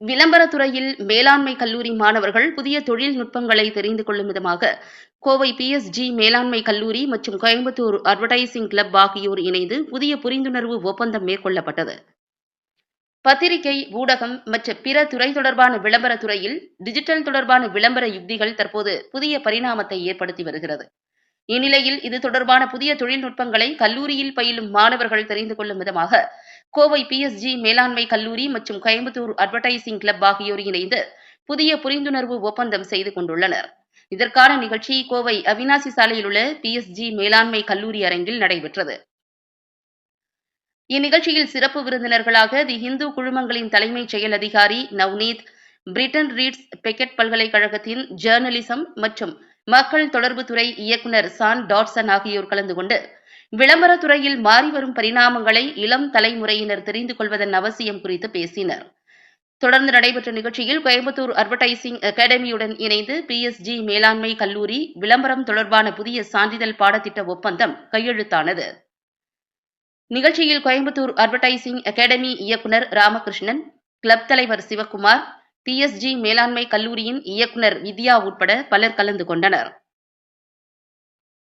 விளம்பரத்துறையில் மேலாண்மை கல்லூரி மாணவர்கள் புதிய தொழில்நுட்பங்களை தெரிந்து கொள்ளும் விதமாக கோவை பிஎஸ்ஜி மேலாண்மை கல்லூரி மற்றும் கோயம்புத்தூர் அட்வர்டைசிங் கிளப் ஆகியோர் இணைந்து புதிய புரிந்துணர்வு ஒப்பந்தம் மேற்கொள்ளப்பட்டது. பத்திரிகை ஊடகம் மற்றும் பிற துறை தொடர்பான விளம்பரத்துறையில் டிஜிட்டல் தொடர்பான விளம்பர யுக்திகள் தற்போது புதிய பரிணாமத்தை ஏற்படுத்தி வருகிறது. இந்நிலையில் இது தொடர்பான புதிய தொழில்நுட்பங்களை கல்லூரியில் பயிலும் மாணவர்கள் தெரிந்து கொள்ளும் விதமாக கோவை பிஎஸ்ஜி மேலாண்மை கல்லூரி மற்றும் கோயம்புத்தூர் அட்வர்டைசிங் கிளப் ஆகியோர் இணைந்து புதிய புரிந்துணர்வு ஒப்பந்தம் செய்து கொண்டுள்ளனர். இதற்கான நிகழ்ச்சி கோவை அவினாசி சாலையில் உள்ள பிஎஸ்ஜி மேலாண்மை கல்லூரி அரங்கில் நடைபெற்றது. இந்நிகழ்ச்சியில் சிறப்பு விருந்தினர்களாக தி இந்து குழுமங்களின் தலைமைச் செயல் அதிகாரி நவ்னீத் பிரிட்டன் ரீட்ஸ் பெக்கெட் பல்கலைக்கழகத்தின் ஜேர்னலிசம் மற்றும் மக்கள் தொடர்புத்துறை இயக்குநர் சான் டாட்சன் ஆகியோர் கலந்து கொண்டு விளம்பரத்துறையில் மாறி மாறிவரும் பரிணாமங்களை இளம் தலைமுறையினர் தெரிந்து கொள்வதன் அவசியம் குறித்து பேசினர். தொடர்ந்து நடைபெற்ற நிகழ்ச்சியில் கோயம்புத்தூர் அட்வர்டைசிங் அகாடமியுடன் இணைந்து பிஎஸ்ஜி மேலாண்மை கல்லூரி விளம்பரம் தொடர்பான புதிய சான்றிதழ் பாடத்திட்ட ஒப்பந்தம் கையெழுத்தானது. நிகழ்ச்சியில் கோயம்புத்தூர் அட்வர்டைசிங் அகாடமி இயக்குனர் ராமகிருஷ்ணன் கிளப் தலைவர் சிவக்குமார் பிஎஸ்ஜி மேலாண்மை கல்லூரியின் இயக்குனர் வித்யா உட்பட பலர் கலந்து கொண்டனர்.